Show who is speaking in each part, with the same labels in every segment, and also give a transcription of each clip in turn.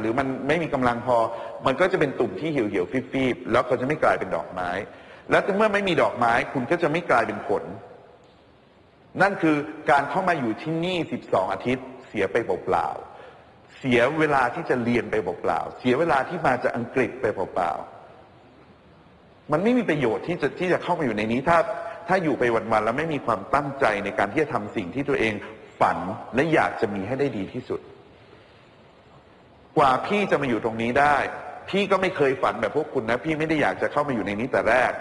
Speaker 1: หรือมันไม่มีกำลังพอ มันก็จะเป็นตุ่มที่เหี่ยวเหี่ยวๆฟีบๆแล้วก็จะไม่กลายเป็นดอกไม้ แล้วเมื่อไม่มีดอกไม้ คุณก็จะไม่กลายเป็นผล นั่นคือการเข้ามาอยู่ที่นี่ 12 อาทิตย์ เสียไปเปล่าๆเสียเวลาที่จะเรียนไปเปล่าๆเสียเวลาที่มาจากอังกฤษไปเปล่าๆมันไม่มีประโยชน์ที่จะที่จะเข้ามาอยู่ในนี้ถ้าถ้าอยู่ไปวันๆแล้วไม่มีความตั้งใจในการที่จะทำสิ่งที่ตัวเองฝันและอยากจะมีให้ได้ดีที่สุด กว่าพี่จะมาอยู่ตรงนี้ได้ พี่ก็ไม่เคยฝันแบบพวกคุณนะ พี่ไม่ได้อยากจะเข้ามาอยู่ในนี้แต่แรก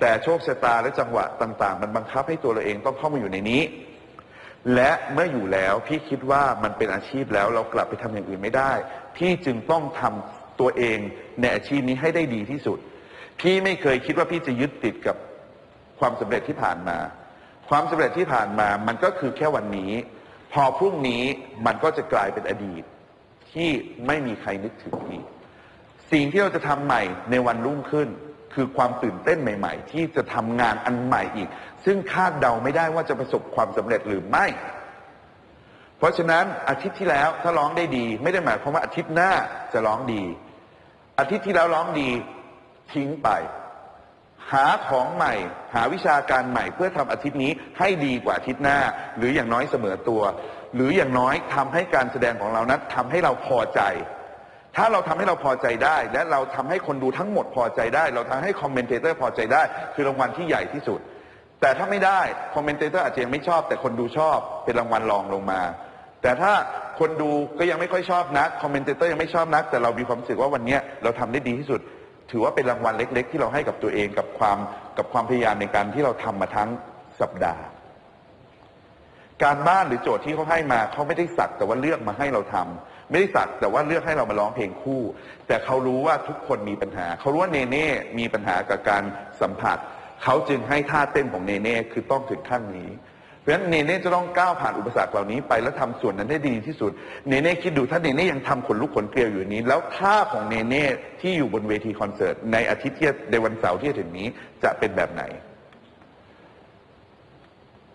Speaker 1: แต่โชคชะตาและจังหวะต่าง ๆ มันบังคับให้ตัวเราเองต้องเข้ามาอยู่ในนี้ และเมื่ออยู่แล้วพี่คิดว่ามันเป็นอาชีพแล้วเรากลับไปทำอย่างอื่นไม่ได้ พี่จึงต้องทำตัวเองในอาชีพนี้ให้ได้ดีที่สุด พี่ไม่เคยคิดว่าพี่จะยึดติดกับความสำเร็จที่ผ่านมา ความสำเร็จที่ผ่านมามันก็คือแค่วันนี้ พอพรุ่งนี้มันก็จะกลายเป็นอดีต ที่ไม่มีใครนึกถึงอีก สิ่งที่เราจะทำใหม่ในวันรุ่งขึ้น คือความตื่นเต้นใหม่ ๆ ที่จะทำงานอันใหม่อีก ซึ่งคาดเดาไม่ได้ว่าจะประสบความสำเร็จหรือไม่ เพราะฉะนั้นอาทิตย์ที่แล้วถ้าร้องได้ดี ไม่ได้หมายความว่าอาทิตย์หน้าจะร้องดี อาทิตย์ที่แล้วร้องดีทิ้งไป หาของใหม่ หาวิชาการใหม่ เพื่อทำอาทิตย์นี้ให้ดีกว่าอาทิตย์หน้า หรืออย่างน้อยเสมอตัว หรืออย่างน้อยทำให้การแสดงของเรานั้นทำให้เราพอใจ ถ้าเราทำให้เราพอใจได้ และเราทำให้คนดูทั้งหมดพอใจได้ เราทำให้คอมเมนเตอร์พอใจได้ คือรางวัลที่ใหญ่ที่สุด แต่ถ้าไม่ได้คอมเมนเตอร์อาจจะยังไม่ชอบ แต่คนดูชอบเป็นรางวัลรองลงมา แต่ถ้าคนดูก็ยังไม่ค่อยชอบนักคอมเมนเตอร์ยังไม่ชอบนัก แต่เรามีความรู้สึกว่าวันเนี้ยเราทำได้ดีที่สุด ถือว่าเป็นรางวัลเล็ก ๆ ที่เราให้กับตัวเองกับความกับความพยายามในการที่เราทำมาทั้งสัปดาห์ การบ้านหรือโจทย์ที่เขาให้มาเขาไม่ได้สักแต่ว่าเลือกมาให้เราทำไม่ได้สักแต่ว่าเลือกให้เรามาร้องเพลงคู่ แต่เขารู้ว่าทุกคนมีปัญหา เขารู้ว่าเนเน่มีปัญหากับการสัมผัส เขาจึงให้ท่าเต้นของเนเน่คือต้องถึงขั้นนี้ ราะฉะนั้นเนเน่จะต้องก้าวผ่านอุปสรรคเหล่านี้ไปแล้วทำส่วนนั้นได้ดีที่สุด เนเน่คิดดูถ้าเนเน่ยังทำขนลุกขนเกลียวอยู่นี้ แล้วท่าของเนเน่ที่อยู่บนเวทีคอนเสิร์ตในอาทิตย์ที่ในวันเสาร์ที่จะถึงนี้จะเป็นแบบไหน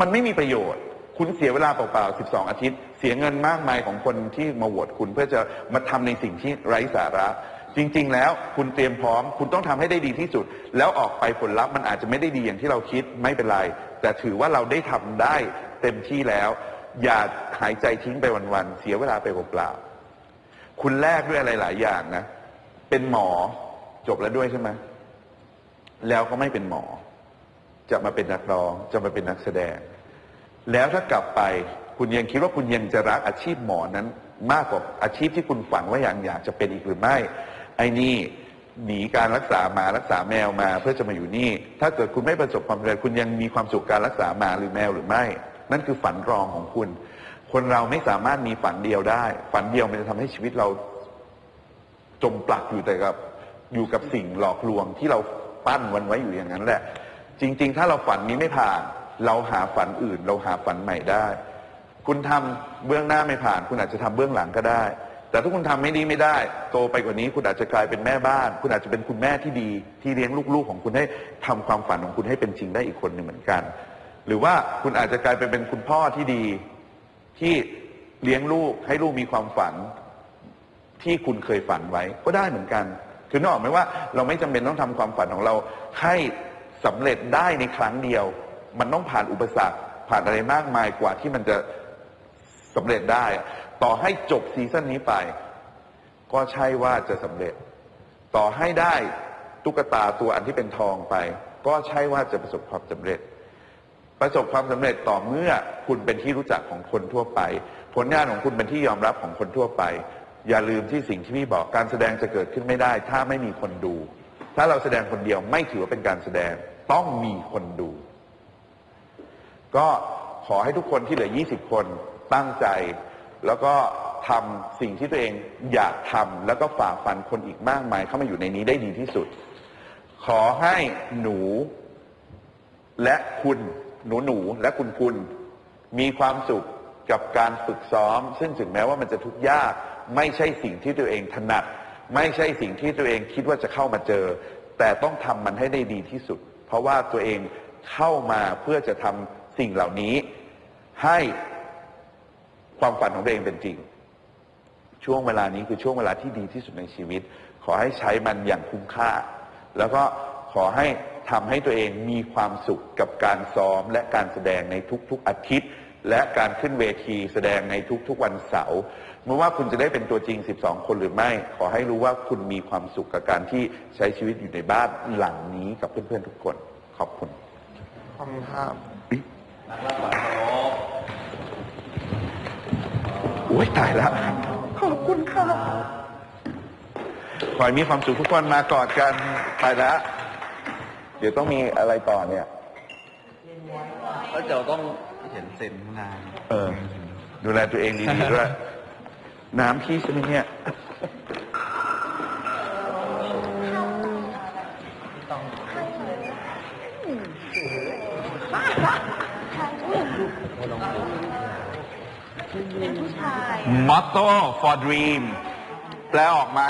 Speaker 1: มันไม่มีประโยชน์ คุณเสียเวลาเปล่าๆ 12 อาทิตย์ เสียเงินมากมายของคนที่มาโหวตคุณเพื่อจะมาทำในสิ่งที่ไร้สาระจริง ๆ แล้วคุณเตรียมพร้อม คุณต้องทำให้ได้ดีที่สุด แล้วออกไปผลลัพธ์มันอาจจะไม่ได้ดีอย่างที่เราคิดไม่เป็นไร แต่ถือว่าเราได้ทำได้เต็มที่แล้ว อย่าหายใจทิ้งไปวันๆเสียเวลาไปเปล่าๆคุณแลกด้วยอะไรหลายอย่างนะเป็นหมอจบแล้วด้วยใช่ไหมแล้วก็ไม่เป็นหมอ จะมาเป็นนักร้อง จะมาเป็นนักแสดง แล้วถ้ากลับไปคุณยังคิดว่าคุณยังจะรักอาชีพหมอนั้น มากกว่าอาชีพที่คุณฝันว่าอย่ากอยากจะเป็นอีกหรือไม่ ไอ้นี่ หนีการรักษาหมารักษาแมวมาเพื่อจะมาอยู่นี่ ถ้าเกิดคุณไม่ประสบความสำเร็จคุณยังมีความสุขการรักษาหมาหรือแมวหรือไม่ นั่นคือฝันรองของคุณ คนเราไม่สามารถมีฝันเดียวได้ ฝันเดียวมันจะทำให้ชีวิตเราจมปลักอยู่แต่กับอยู่กับสิ่งหลอกลวงที่เราปั้นวันไว้อยู่อย่างนั้นแหละ จริง ๆ ถ้าเราฝันนี้ไม่ผ่าน เราหาฝันอื่น เราหาฝันใหม่ได้ คุณทำเบื้องหน้าไม่ผ่าน คุณอาจจะทำเบื้องหลังก็ได้ แต่ถ้าคุณทำไม่ดีไม่ได้ โตไปกว่านี้ คุณอาจจะกลายเป็นแม่บ้าน คุณอาจจะเป็นคุณแม่ที่ดี ที่เลี้ยงลูกๆ ของคุณให้ทำความฝันของคุณให้เป็นจริงได้อีกคนหนึ่งเหมือนกัน หรือว่าคุณอาจจะกลายไปเป็นคุณพ่อที่ดี ที่เลี้ยงลูกให้ลูกมีความฝัน ที่คุณเคยฝันไว้ก็ได้เหมือนกัน คือนอกไหมว่าเราไม่จำเป็นต้องทำความฝันของเราให้สำเร็จได้ในครั้งเดียว มันต้องผ่านอุปสรรคผ่านอะไรมากมายกว่าที่มันจะสำเร็จได้ ต่อให้จบซีซั่นนี้ไป ก็ใช่ว่าจะสำเร็จ ต่อให้ได้ตุ๊กตาตัวอันที่เป็นทองไป ก็ใช่ว่าจะประสบความสำเร็จ ประสบความสำเร็จต่อเมื่อคุณเป็นที่รู้จักของคนทั่วไป ผลงานของคุณเป็นที่ยอมรับของคนทั่วไป อย่าลืมที่สิ่งที่พี่บอกการแสดงจะเกิดขึ้นไม่ได้ ถ้าไม่มีคนดู ถ้าเราแสดงคนเดียวไม่ถือว่าเป็นการแสดงต้องมีคนดู ก็ขอให้ทุกคนที่เหลือ 20 คนตั้งใจ แล้วก็ทำสิ่งที่ตัวเองอยากทำแล้วก็ฝ่าฟันคนอีกมากมาย เข้ามาอยู่ในนี้ได้ดีที่สุด ขอให้หนูและคุณหนูหนูและคุณคุณมีความสุขกับการฝึกซ้อม ซึ่งถึงแม้ว่ามันจะทุกข์ยาก ไม่ใช่สิ่งที่ตัวเองถนัด ไม่ใช่สิ่งที่ตัวเองคิดว่าจะเข้ามาเจอ แต่ต้องทำมันให้ได้ดีที่สุด เพราะว่าตัวเองเข้ามาเพื่อจะทำสิ่งเหล่านี้ ให้ ความฝันของตัวเองเป็นจริง ช่วงเวลานี้คือช่วงเวลาที่ดีที่สุดในชีวิต ขอให้ใช้มันอย่างคุ้มค่า แล้วก็ขอให้ทำให้ตัวเองมีความสุขกับการซ้อมและการแสดงในทุกๆอาทิตย์ และการขึ้นเวทีแสดงในทุกๆวันเสาร์ไม่ว่าคุณจะได้เป็นตัวจริง 12 คนหรือไม่ ขอให้รู้ว่าคุณมีความสุขกับการที่ใช้ชีวิตอยู่ในบ้านหลังนี้กับเพื่อนๆทุกคน ขอบคุณ
Speaker 2: ขอบคุณครับ
Speaker 1: อุ๊ยโอ้ยตายแล้วขอบคุณค่ะขอให้มีความสุขทุกคนมากอดกันไปแล้วเดี๋ยวต้องมีอะไรต่อเนี่ย
Speaker 2: แล้วเดี๋ยวต้องเห็นเซ็นข้างใน
Speaker 1: เออ ดูแลตัวเองดีๆด้วย น้ำพี่ใช่ไหมเนี่ย
Speaker 3: เป็นผู้ชาย
Speaker 1: motto for dream แปลออกไหม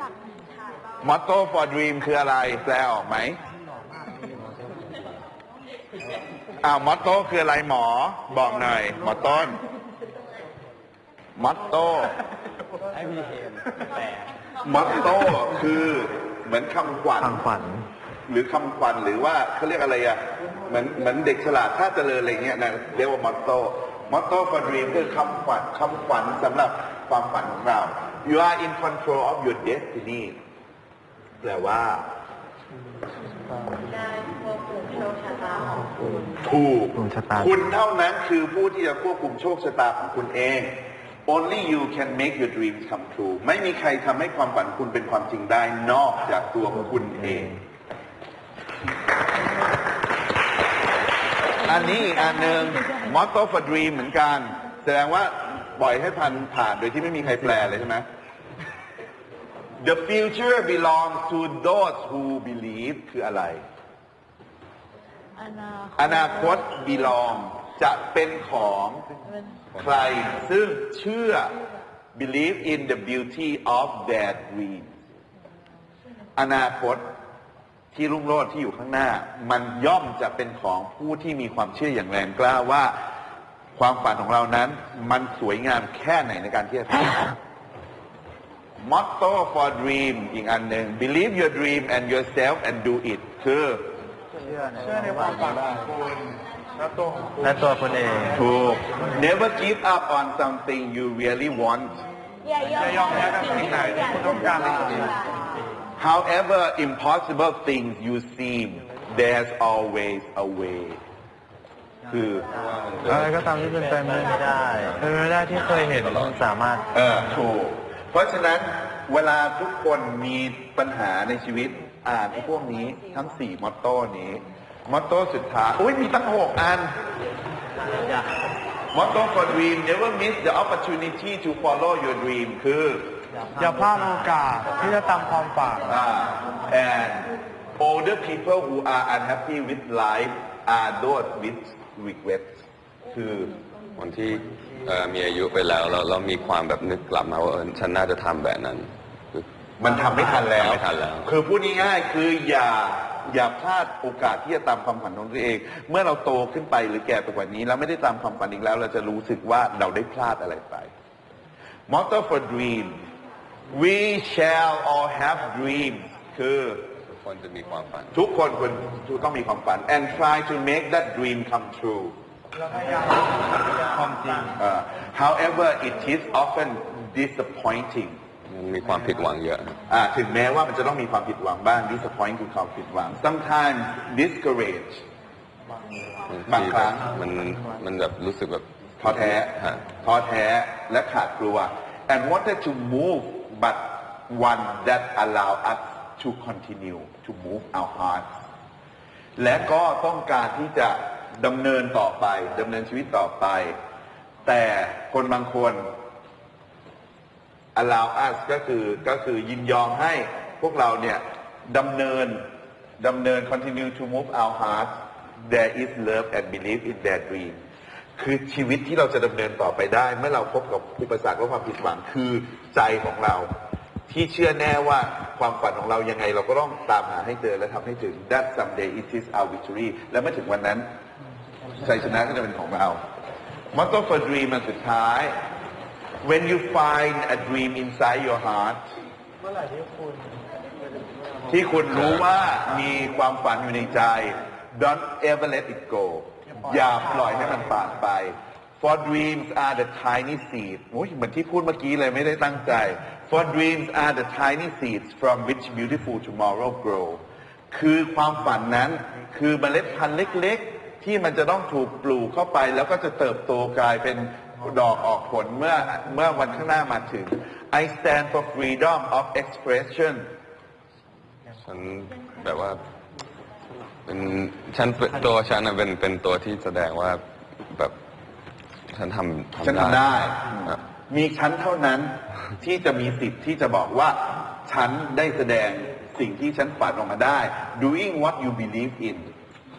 Speaker 3: จับผู้ชายบ้าง
Speaker 1: motto for dream คืออะไร แปลออกไหมอ้าว motto คืออะไรหมอ บอกหน่อย หมอต้น motto
Speaker 2: ให้พี่เห็นแต่
Speaker 1: motto คือเหมือนคำขวัญ
Speaker 2: ทางฝัน
Speaker 1: หรือคำขวัญหรือว่าเขาเรียกอะไรอะ เหมือนเหมือนเด็กฉลาดถ้าเจริญอะไรเงี้ยนะเรียกว่า motto motto for dream คือคำขวัญคำขวัญสำหรับความฝันของเรา you are in control of your destiny แปลว่า
Speaker 3: ได้ควบคุมโชคชะตาของคุณ
Speaker 1: ถูก
Speaker 2: ดวงชะตา
Speaker 1: คุณเท่านั้นคือผู้ที่จะควบคุมโชคชะตาของคุณเอง only you can make your dreams come true ไม่มีใครทำให้ความฝันคุณเป็นความจริงได้นอกจากตัวคุณเอง อันนี้อีกอันหนึ่ง motto for dream เหมือนกัน แสดงว่าปล่อยให้พันผ่านโดยที่ไม่มีใครแปลเลยใช่ไหม The future belongs to those who believe คืออะไร
Speaker 3: อนา
Speaker 1: อนาคต belong จะเป็นของ
Speaker 3: เป็น
Speaker 1: ใคร ซึ่งเชื่อ believe in the beauty of their dream อนาคต ที่รุ่งโรจน์ที่อยู่ข้างหน้า มันย่อมจะเป็นของผู้ที่มีความเชื่ออย่างแรงกล้าว่าความฝันของเรานั้น มันสวยงามแค่ไหนในการที่จะทำ motto for dream อีกอันหนึ่ง believe your dream and yourself and do it คือ
Speaker 2: เชื่อในความฝันของคุณและตัวและตัวคุณเอง
Speaker 1: ถูก never give up on something you really want
Speaker 3: อย่ายอมแพ้กับสิ่งไหนที่คุณต้องการในชีวิต
Speaker 1: however impossible things you seem there's always a way คือ
Speaker 2: อะไรก็ตามที่เป็นไปไม่ได้เป็นไปไม่ได้ที่เคยเห็นมันสามารถ
Speaker 1: เออถูกเพราะฉะนั้นเวลาทุกคนมีปัญหาในชีวิตอ่านไอ้พวกนี้ทั้งสี่มอตโต้นี้มอตโต้สุดท้ายอุ้ยมีตั้งหกอันมอตโต้ for dream never miss the opportunity to follow your dream คือ
Speaker 2: อย่าพลาดโอกาสที่จะตามความฝัน
Speaker 1: อ่า and older people who are unhappy with life are those with regrets คือ
Speaker 4: คนที่เอ่อมีอายุไปแล้วแล้วเรามีความแบบนึกกลับมาว่าเออฉันน่าจะทำแบบนั้นคือ
Speaker 1: มันทำไม่ทันแล้ว
Speaker 4: ทำไม่ทันแล้ว
Speaker 1: คือพูดง่ายๆคืออย่าอย่าพลาดโอกาสที่จะตามความฝันของตัวเอง เมื่อเราโตขึ้นไปหรือแก่ไปกว่านี้ แล้วไม่ได้ตามความฝันอีกแล้ว เราจะรู้สึกว่าเราได้พลาดอะไรไป motto for dream we shall all have dreams คือ
Speaker 4: ทุกคนจะมีความฝัน
Speaker 1: ทุกคนควรต้องมีความฝัน and try to make that dream come true
Speaker 2: ความจริง
Speaker 1: Uh, however it is often disappointing
Speaker 4: มีความผิดหวังเยอะ
Speaker 1: อ่าถึงแม้ว่ามันจะต้องมีความผิดหวังบ้าง disappoint คือความผิดหวัง sometimes discourage บางครั้ง
Speaker 4: มันมันแบบรู้สึกแบบ
Speaker 1: ท้อแท้
Speaker 4: ฮะ
Speaker 1: ท้อแท้และขาดกลัว and wanted to move but one that allow us to continue to move our hearts และก็ต้องการที่จะดำเนินต่อไปดำเนินชีวิตต่อไป แต่คนบางคน allow us ก็คือก็คือยินยอมให้พวกเราเนี่ยดำเนินดำเนิน continue to move our hearts there is love and believe in their dream คือชีวิตที่เราจะดำเนินต่อไปได้ เมื่อเราพบกับอุปสรรคและความผิดหวังคือใจของเรา ที่เชื่อแน่ว่าความฝันของเรายังไง เราก็ต้องตามหาให้เจอและทำให้ถึง that someday it is our victory และเมื่อถึงวันนั้นชัยชนะก็จะเป็นของเรา motto for dream อันสุดท้าย when you find a dream inside your heart
Speaker 2: เมื่อไหร่ที่คุณ
Speaker 1: ที่คุณรู้ว่ามีความฝันอยู่ในใจ don't ever let it go อย่าปล่อยให้มันผ่านไป for dreams are the tiny seeds โอ้ยเหมือนที่พูดเมื่อกี้เลยไม่ได้ตั้งใจ for dreams are the tiny seeds from which beautiful tomorrow grow คือความฝันนั้นคือเมล็ดพันธุ์เล็กๆ ที่มันจะต้องถูกปลูกเข้าไป แล้วก็จะเติบโตกลายเป็นดอกออกผลเมื่อเมื่อวันข้างหน้ามาถึง I stand for freedom of expression
Speaker 4: ฉันแบบว่า เป็นฉันเป็นตัวฉันน่ะเป็นเป็นตัวที่แสดงว่าแบบฉันทำ
Speaker 1: ฉันทำได้
Speaker 4: อะ
Speaker 1: มีฉันเท่านั้นที่จะมีสิทธิ์ที่จะบอกว่า ฉันได้แสดงสิ่งที่ฉันฝันออกมาได้ doing what you believe in ท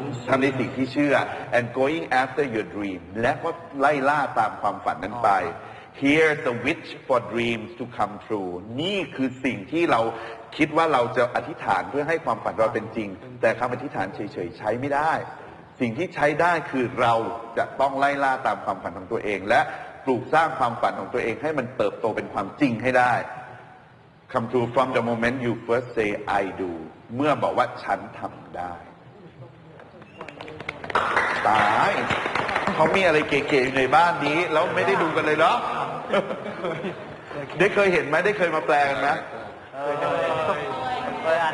Speaker 1: ำทำในสิ่งที่เชื่อ and going after your dream และก็ไล่ล่าตามความฝันนั้นไป Here the wish for dreams to come true นี่คือสิ่งที่เราคิดว่าเราจะอธิษฐานเพื่อให้ความฝันเราเป็นจริง แต่คำอธิษฐานเฉยๆ ใช้ไม่ได้ สิ่งที่ใช้ได้คือเราจะต้องไล่ล่าตามความฝันของตัวเอง และปลูกสร้างความฝันของตัวเองให้มันเติบโตเป็นความจริงให้ได้ Come true from the moment you first say I do เมื่อบอกว่าฉันทำได้ ตาย เขามีอะไรเก๋ๆอยู่ในบ้านนี้ แล้วไม่ได้ดูกันเลยเหรอ ได้เคยเห็นไหมได้เคยมาแปลกันไหม
Speaker 2: เคยอ่าน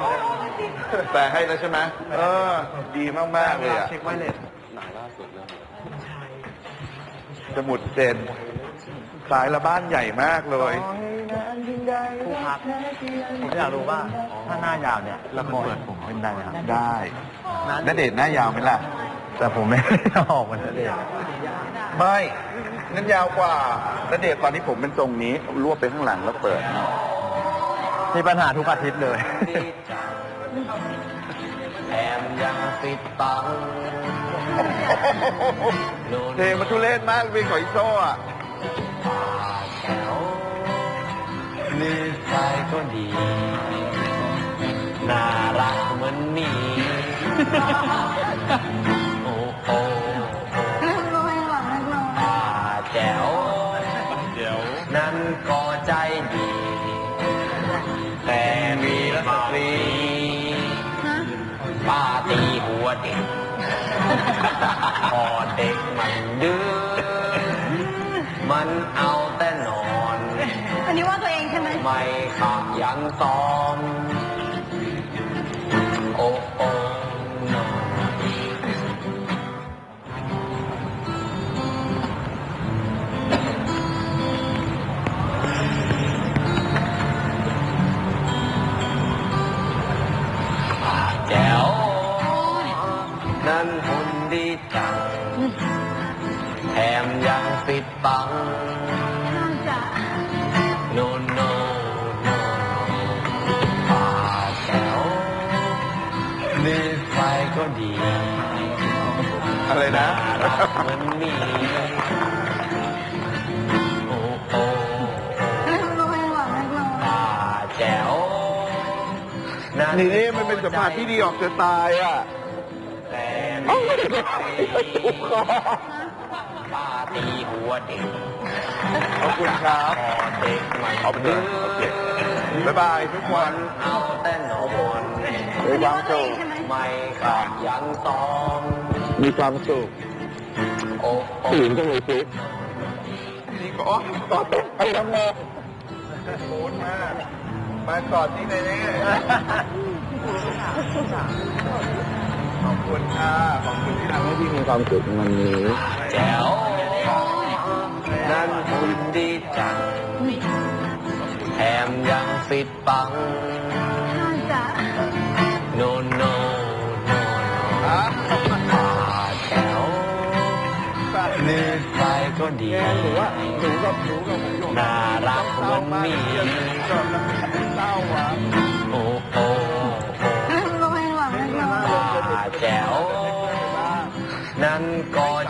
Speaker 1: แปลให้แล้วใช่ไหมเออ ดีมากๆเลยอะ
Speaker 2: เช็คไว้เลย
Speaker 4: หนังล่าสุดเรื่อง
Speaker 1: สมุดเซนสายละบ้านใหญ่มากเลย
Speaker 2: ผู้พักผมอยากรู้ว่าถ้าหน้ายาวเนี่ยละครเปิดผมเป็นได้ไหมครับ
Speaker 1: ได้ณเดชหน้ายาวไหมล่ะ
Speaker 2: แต่ผมไม่ได้ออกมันเลย
Speaker 1: ไม่ นั่นยาวกว่าณเดชน์ตอนนี้ผมเป็นทรงนี้ รวบไปข้างหลังแล้วเปิด
Speaker 2: มีปัญหาทุกอาทิตย์เลย
Speaker 5: แถมยังปิดบังโดน
Speaker 1: เทมันทุเรศมากเป็นของอิโซ่อะ
Speaker 5: ป่าแถวนิสัยก็ดี พอเด็กมันดื้อ มันเอาแต่นอน
Speaker 6: อันนี้ว่าตัวเองใช่ไหม
Speaker 5: ไม่ขยันซ้อม ปิดบัง
Speaker 6: น่าจะ
Speaker 5: โนโนโนป่าแถวนิสัยก็ดี
Speaker 1: อะไรนะ
Speaker 5: น่ารักเหมือนหมีโอ้โห
Speaker 6: โรยหวังนักร้อง
Speaker 5: ป่าแจ๋ว
Speaker 1: นี่นี่มันเป็นสัมผัสที่ดีออกจะตายอะ
Speaker 5: แต่ไม่ ป้าตีหัวเด็ก
Speaker 1: ขอบคุณครับ
Speaker 5: พอเด็กมัน
Speaker 1: เอาไปเลยโอเคบ๊ายบายทุกวัน
Speaker 5: เอาแต่นอน
Speaker 1: มีความสุข
Speaker 6: ใช่ไหม
Speaker 5: ไม่ขาดยันซ้อม
Speaker 1: มีความสุข
Speaker 5: โอ้โอ้
Speaker 1: ตื่นก็เลยซุกนี่ก็อ๋อต่อเต้นไปทำงานโอนมากมากอดนี่เลยเนี่ย ความสุขในวันนี้
Speaker 5: แจ๋วนั่นหุ่นดีจังแถมยังปิดบัง
Speaker 6: น่าจะ
Speaker 5: โนโนโนป่าแจ๋วนิสัยก็ดี
Speaker 1: หรือว่าหนูกับหนูกับผมอยู่
Speaker 5: น่ารักเหมือนหมี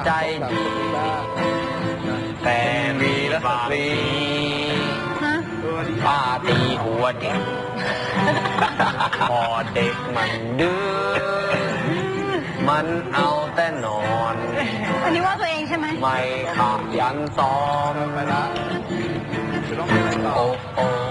Speaker 5: ใจดี แต่มีรัสตรี
Speaker 6: ฮะ
Speaker 5: ป้าตีหัวเด็กพอเด็กมันดื้อ มันเอาแต่แต่นอน
Speaker 6: อันนี้ว่าตัวเองใช่ไหม
Speaker 5: ไม่ขยันซ้อมโอ้โห